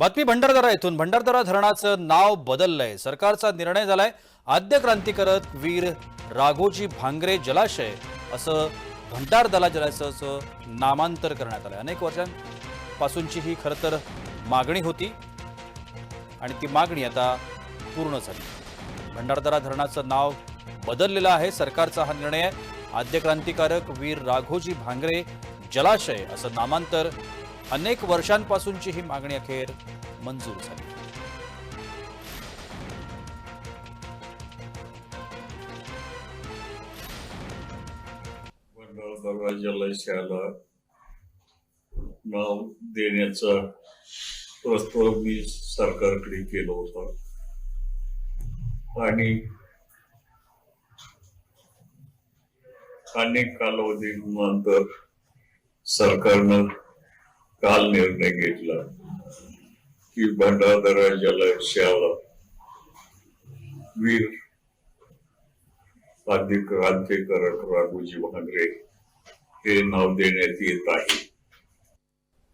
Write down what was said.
बातमी भंडारदरा येथून. भंडारदरा धरणाचं नाव बदललंय. सरकारचा निर्णय झालाय. आद्य क्रांतिकारक वीर राघोजी भांगरे जलाशय असं भंडारदरा जलाशयाचं नामांतर करण्यात आलंय. अनेक वर्षांपासूनची ही खरं तर मागणी होती आणि ती मागणी आता पूर्ण झाली. भंडारदरा धरणाचं नाव बदललेलं आहे. सरकारचा हा निर्णय आहे. आद्य क्रांतिकारक वीर राघोजी भांगरे जलाशय असं नामांतर अनेक वर्षांपासूनची ही मागणी अखेर मंजूर झाली. भंडारदरा जलाशयाला नाव देण्याचा प्रस्ताव मी सरकारकडे केला होता. आणि अनेक कालावधीनंतर सरकारनं काल निर्णय घेतला की भंडारदरा जलाशयाला वीर आद्य क्रांतिकारक राघोजी भांगरे हे नाव देण्यात येत आहे.